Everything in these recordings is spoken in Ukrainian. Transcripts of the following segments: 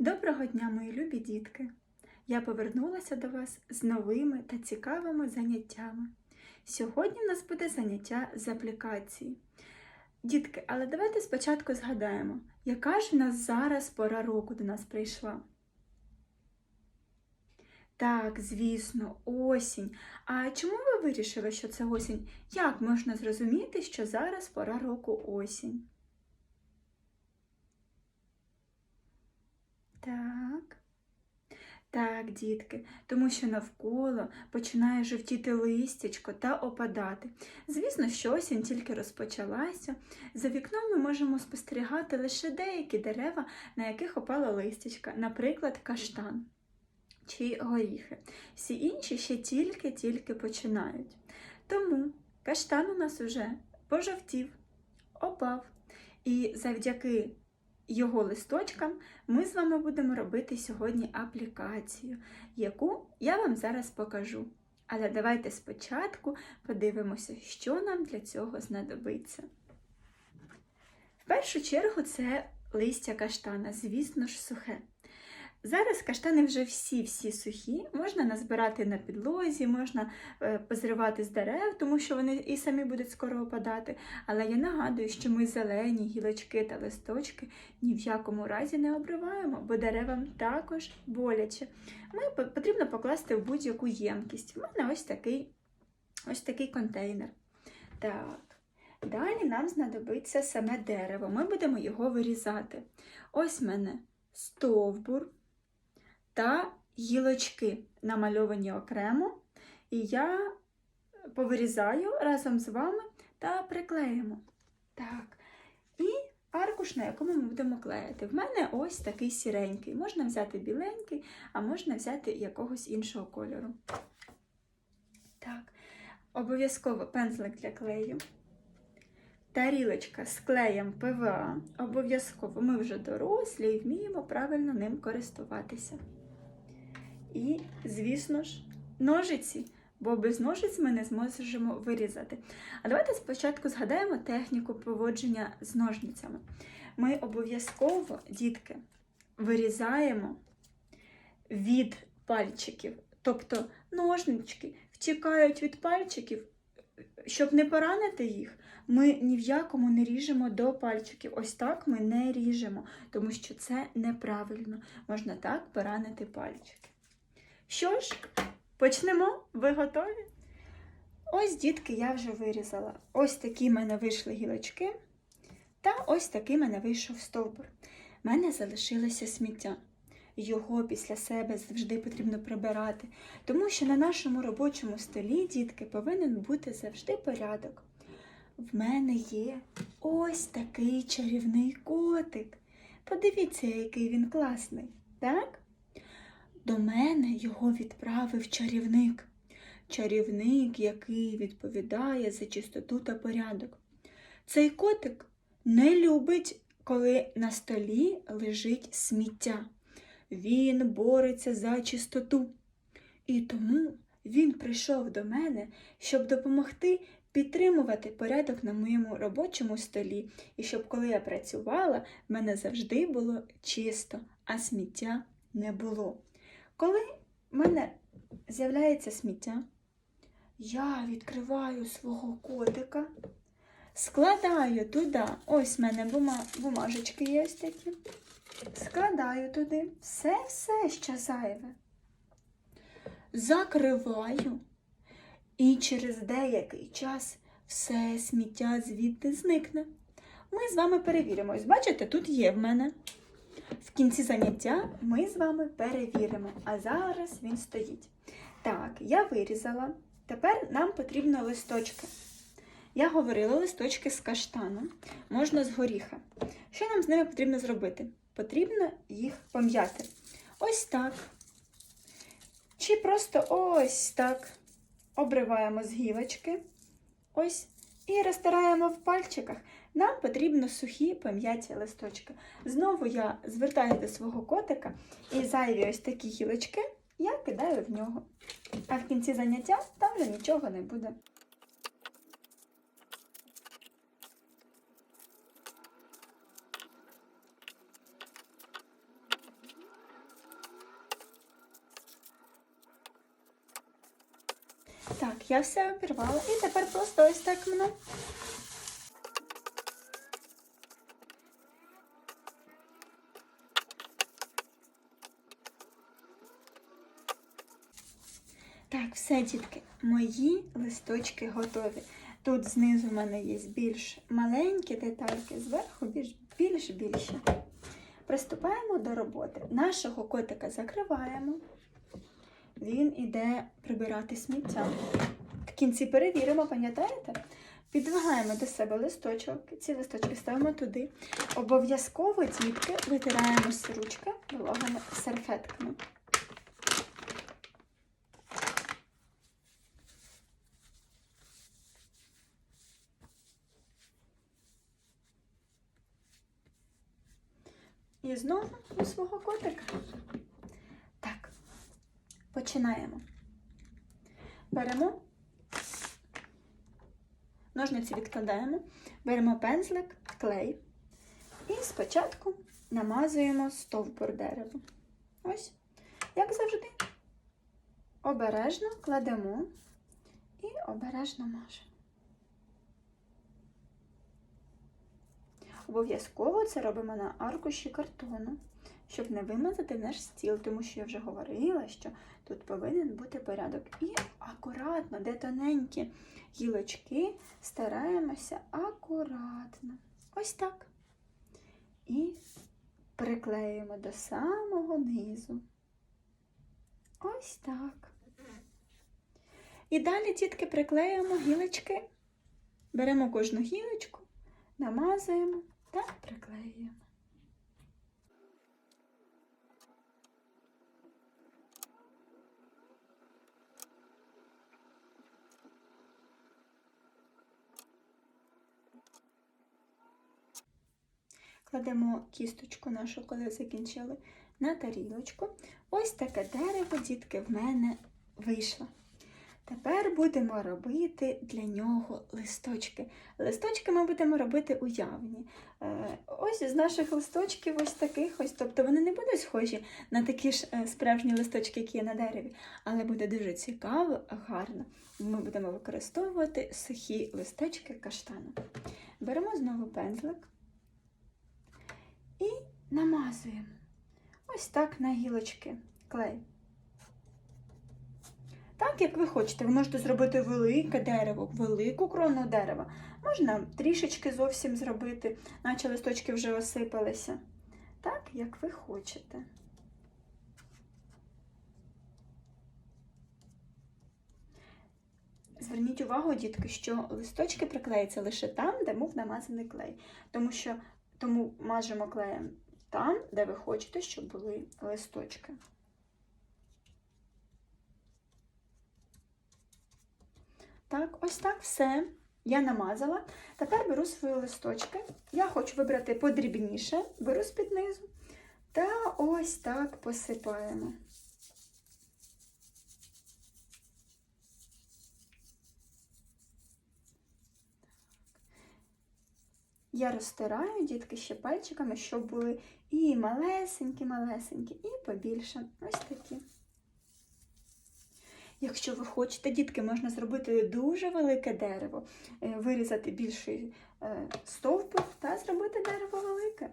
Доброго дня, мої любі дітки! Я повернулася до вас з новими та цікавими заняттями. Сьогодні в нас буде заняття з аплікації. Дітки, але давайте спочатку згадаємо, яка ж в нас зараз пора року до нас прийшла. Так, звісно, осінь. А чому ви вирішили, що це осінь? Як можна зрозуміти, що зараз пора року осінь? Так. Так, дітки, тому що навколо починає жовтіти листячко та опадати. Звісно, що осінь тільки розпочалася. За вікном ми можемо спостерігати лише деякі дерева, на яких опало листячка, наприклад, каштан чи горіхи. Всі інші ще тільки-тільки починають. Тому каштан у нас уже пожовтів, опав. І завдяки його листочкам ми з вами будемо робити сьогодні аплікацію, яку я вам зараз покажу. Але давайте спочатку подивимося, що нам для цього знадобиться. В першу чергу це листя каштана, звісно ж, сухе. Зараз каштани вже всі-всі сухі, можна назбирати на підлозі, можна е, позривати з дерев, тому що вони і самі будуть скоро опадати. Але я нагадую, що ми зелені гілочки та листочки ні в якому разі не обриваємо, бо деревам також боляче. Ми потрібно покласти в будь-яку ємкість. У мене ось такий, ось такий контейнер. Так. Далі нам знадобиться саме дерево. Ми будемо його вирізати. Ось в мене стовбур та гілочки намальовані окремо. І я повирізаю разом з вами та приклеїмо. Так. І аркуш, на якому ми будемо клеїти. В мене ось такий сіренький. Можна взяти біленький, а можна взяти якогось іншого кольору. Так, обов'язково пензлик для клею. Тарілочка з клеєм ПВА. Обов'язково ми вже дорослі і вміємо правильно ним користуватися. І, звісно ж, ножиці, бо без ножиць ми не зможемо вирізати. А давайте спочатку згадаємо техніку поводження з ножницями. Ми обов'язково, дітки, вирізаємо від пальчиків. Тобто ножнички втікають від пальчиків, щоб не поранити їх, ми ні в якому не ріжемо до пальчиків. Ось так ми не ріжемо, тому що це неправильно. Можна так поранити пальчики. Що ж, почнемо? Ви готові? Ось, дітки, я вже вирізала. Ось такі в мене вийшли гілочки, та ось такий в мене вийшов стовбур. У мене залишилося сміття. Його після себе завжди потрібно прибирати, тому що на нашому робочому столі, дітки, повинен бути завжди порядок. В мене є ось такий чарівний котик. Подивіться, який він класний, так? До мене його відправив чарівник. Чарівник, який відповідає за чистоту та порядок. Цей котик не любить, коли на столі лежить сміття. Він бореться за чистоту. І тому він прийшов до мене, щоб допомогти підтримувати порядок на моєму робочому столі, і щоб коли я працювала, в мене завжди було чисто, а сміття не було. Коли в мене з'являється сміття, я відкриваю свого котика, складаю туди, ось в мене бума, бумажечки є такі. Складаю туди все-все, що зайве. Закриваю, і через деякий час все сміття звідти зникне. Ми з вами перевіримо. Ось бачите, тут є в мене. В кінці заняття ми з вами перевіримо, а зараз він стоїть. Так, я вирізала. Тепер нам потрібно листочки. Я говорила листочки з каштану, можна з горіха. Що нам з ними потрібно зробити? Потрібно їх пом'яти. Ось так. Чи просто ось так. Обриваємо з гілочки. Ось. І розтираємо в пальчиках. Нам потрібно сухі пом'яті листочки. Знову я звертаю до свого котика і зайві ось такі гілочки я кидаю в нього. А в кінці заняття там вже нічого не буде. Так, я все обірвала і тепер просто ось так мну. Так, все, дітки, мої листочки готові. Тут знизу в мене є більш маленькі детальки, зверху більш більш більше. Приступаємо до роботи. Нашого котика закриваємо. Він іде прибирати сміття. В кінці перевіримо, пам'ятаєте? Підвигаємо до себе листочок, ці листочки ставимо туди. Обов'язково, дітки, витираємо ручки вологими серфетками. І знову у свого котика. Починаємо. Беремо, ножниці відкладаємо, беремо пензлик, клей і спочатку намазуємо стовбур дерева. Ось, як завжди. Обережно кладемо і обережно мажемо. Обов'язково це робимо на аркуші картону, щоб не вимазати наш стіл, тому що я вже говорила, що тут повинен бути порядок. І акуратно, де тоненькі гілочки, стараємося акуратно. Ось так. І приклеюємо до самого низу. Ось так. І далі, тітки, приклеюємо гілочки. Беремо кожну гілочку, намазуємо та приклеюємо. Кладемо кісточку нашу, коли закінчили, на тарілочку. Ось таке дерево, дітки, в мене вийшло. Тепер будемо робити для нього листочки. Листочки ми будемо робити уявні. Е, Ось з наших листочків, ось таких ось, тобто вони не будуть схожі на такі ж е, справжні листочки, які є на дереві, але буде дуже цікаво, гарно. Ми будемо використовувати сухі листочки каштану. Беремо знову пензлик намазуємо ось так на гілочки клей. Так, як ви хочете, ви можете зробити велике дерево, велику крону дерева. Можна трішечки зовсім зробити, наче листочки вже осипалися. Так, як ви хочете. Зверніть увагу, дітки, що листочки приклеються лише там, де був намазаний клей. Тому що тому мажемо клеєм там, де ви хочете, щоб були листочки. Так, ось так все. Я намазала. Тепер беру свої листочки. Я хочу вибрати подрібніше, беру з-під низу. Та ось так посипаємо. Я розтираю, дітки, ще пальчиками, щоб були і малесенькі-малесенькі, і побільше. Ось такі. Якщо ви хочете, дітки, можна зробити дуже велике дерево, е, вирізати більший стовпик та зробити дерево велике.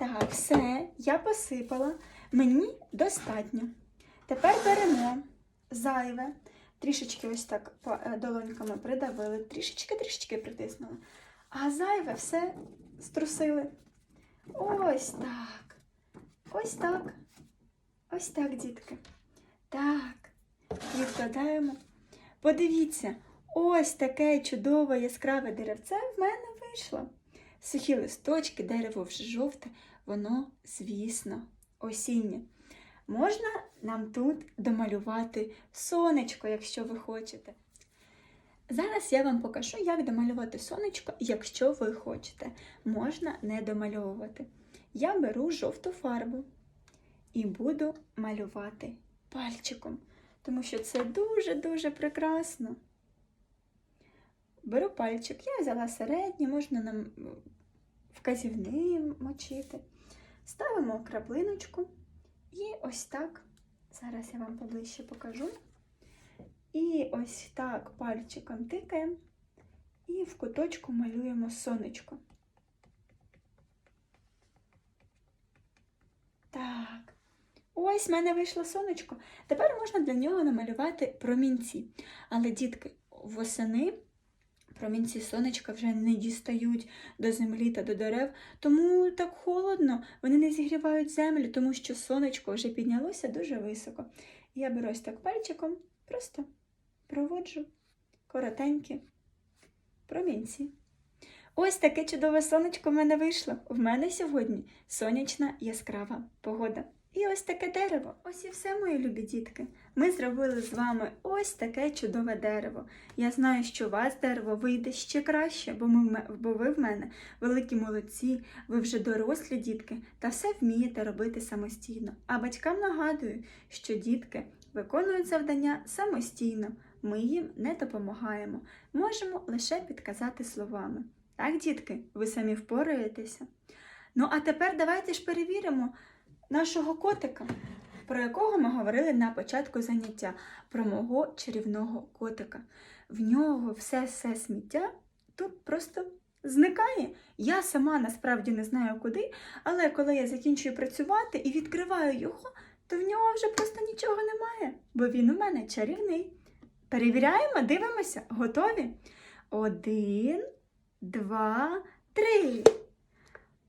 Так, все, я посипала. Мені достатньо. Тепер беремо зайве, трішечки ось так е, долоньками придавили, трішечки-трішечки притиснули. А зайве все струсили. Ось так. Ось так. Ось так, дітки. Так. Відкладаємо. Подивіться, ось таке чудове яскраве деревце в мене вийшло. Сухі листочки, дерево вже жовте, воно, звісно, осіннє. Можна нам тут домалювати сонечко, якщо ви хочете. Зараз я вам покажу, як домалювати сонечко, якщо ви хочете. Можна не домальовувати. Я беру жовту фарбу і буду малювати пальчиком, тому що це дуже-дуже прекрасно. Беру пальчик, я взяла середній, можна нам вказівний мочити. Ставимо краплиночку і ось так. Зараз я вам поближче покажу. І ось так пальчиком тикаємо і в куточку малюємо сонечко. Так. Ось в мене вийшло сонечко. Тепер можна для нього намалювати промінці. Але, дітки, восени промінці сонечка вже не дістають до землі та до дерев, тому так холодно, вони не зігрівають землю, тому що сонечко вже піднялося дуже високо. Я беру ось так пальчиком, просто проводжу коротенькі промінці. Ось таке чудове сонечко в мене вийшло. В мене сьогодні сонячна яскрава погода. І ось таке дерево. Ось і все, мої любі дітки. Ми зробили з вами ось таке чудове дерево. Я знаю, що у вас дерево вийде ще краще, бо, ми, бо ви в мене великі молодці, ви вже дорослі дітки та все вмієте робити самостійно. А батькам нагадую, що дітки виконують завдання самостійно. Ми їм не допомагаємо, можемо лише підказати словами. Так, дітки, ви самі впораєтеся. Ну, а тепер давайте ж перевіримо нашого котика, про якого ми говорили на початку заняття, про мого чарівного котика. В нього все все сміття тут просто зникає. Я сама насправді не знаю куди, але коли я закінчую працювати і відкриваю його, то в нього вже просто нічого немає, бо він у мене чарівний. Перевіряємо, дивимося, готові? Один, два, три.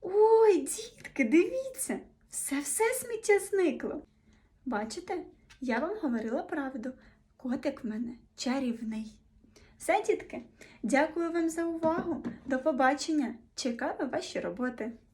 Ой, дітки, дивіться, все-все сміття зникло. Бачите, я вам говорила правду. Котик в мене чарівний. Все, дітки, дякую вам за увагу. До побачення. Чекаю ваші роботи.